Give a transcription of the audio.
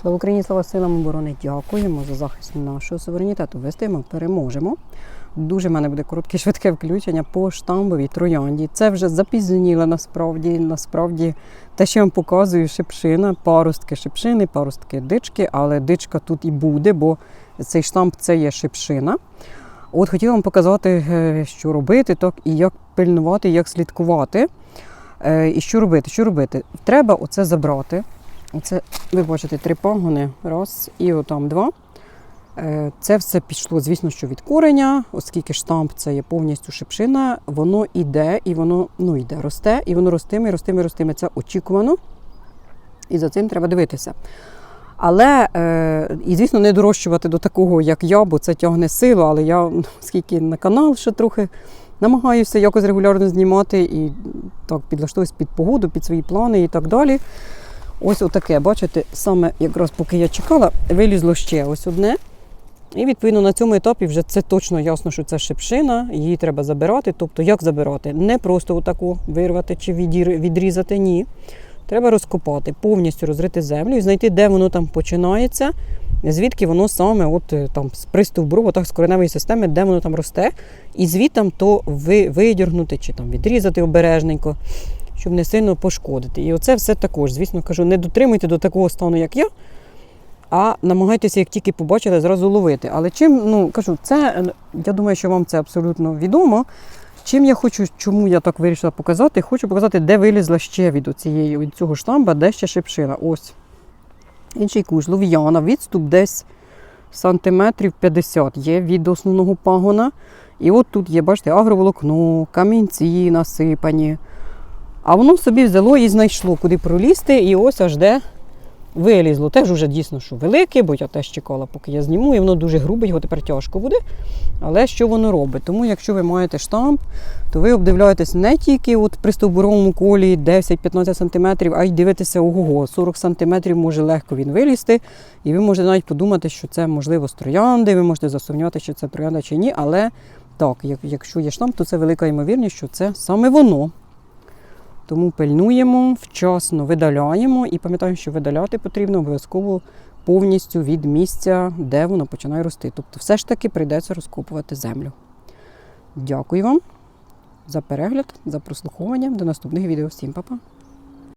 Слава Україні, слава силам оборони. Дякуємо за захист нашого суверенітету. Вестимо, переможемо. Дуже в мене буде коротке швидке включення по штамбовій троянді. Це вже запізніло насправді. Насправді, те, що я вам показую, шипшина, паростки шипшини, паростки дички, але дичка тут і буде, бо цей штамп це є шипшина. От хотіла вам показати, е, що робити, так, і як пильнувати, як слідкувати. Е, І що робити? Що робити? Треба оце забрати. Оце, ви бачите, три пагони, раз, і отам два. Е, Це все пішло, звісно, що від кореня, оскільки штамп це є повністю шипшина, воно іде і воно ну, йде, росте, і воно ростиме, ростиме, ростиме. Це очікувано. І за цим треба дивитися. Але, е, і звісно, не дорощувати до такого, як я, бо це тягне силу, але я, ну, оскільки на канал ще трохи намагаюся якось регулярно знімати і так підлаштовуюсь під погоду, під свої плани і так далі. Ось отаке, бачите, саме якраз поки я чекала, вилізло ще ось одне. І відповідно на цьому етапі вже це точно ясно, що це шипшина, її треба забирати. Тобто, як забирати? Не просто отаку вирвати чи відрізати, ні. Треба розкопати, повністю розрити землю і знайти, де воно там починається, звідки воно саме от е, там з пристовбру, так з кореневої системи, де воно там росте, і звідтам то ви, видіргнути чи там відрізати обережненько, щоб не сильно пошкодити. І оце все також, звісно, кажу, не дотримуйте до такого стану, як я, а намагайтеся, як тільки побачили, зразу ловити. Але чим, ну кажу, це я думаю, що вам це абсолютно відомо. Чим я хочу, чому я так вирішила показати, хочу показати, де вилізла ще від, цієї, від цього штамба, де ще шипшина. Ось. Інший куш, лов'яна, відступ десь сантиметрів 50 є від основного пагона. І от тут є, бачите, агроволокно, камінці насипані. А воно собі взяло і знайшло, куди пролізти, і ось аж де вилізло. Теж уже дійсно, що велике, бо я теж чекала, поки я зніму, і воно дуже грубе, його тепер тяжко буде. Але що воно робить? Тому якщо ви маєте штамп, то ви обдивляєтесь не тільки от при стовбуровому колі 10-15 см, а й дивитеся ого, 40 см може легко він вилізти. І ви можете навіть подумати, що це можливо з троянди, ви можете засумнівати, що це троянда чи ні. Але так, якщо є штамп, то це велика ймовірність, що це саме воно. Тому пильнуємо, вчасно видаляємо і пам'ятаємо, що видаляти потрібно обов'язково повністю від місця, де воно починає рости. Тобто, все ж таки прийдеться розкопувати землю. Дякую вам за перегляд, за прослуховування. До наступних відео. Всім па-па!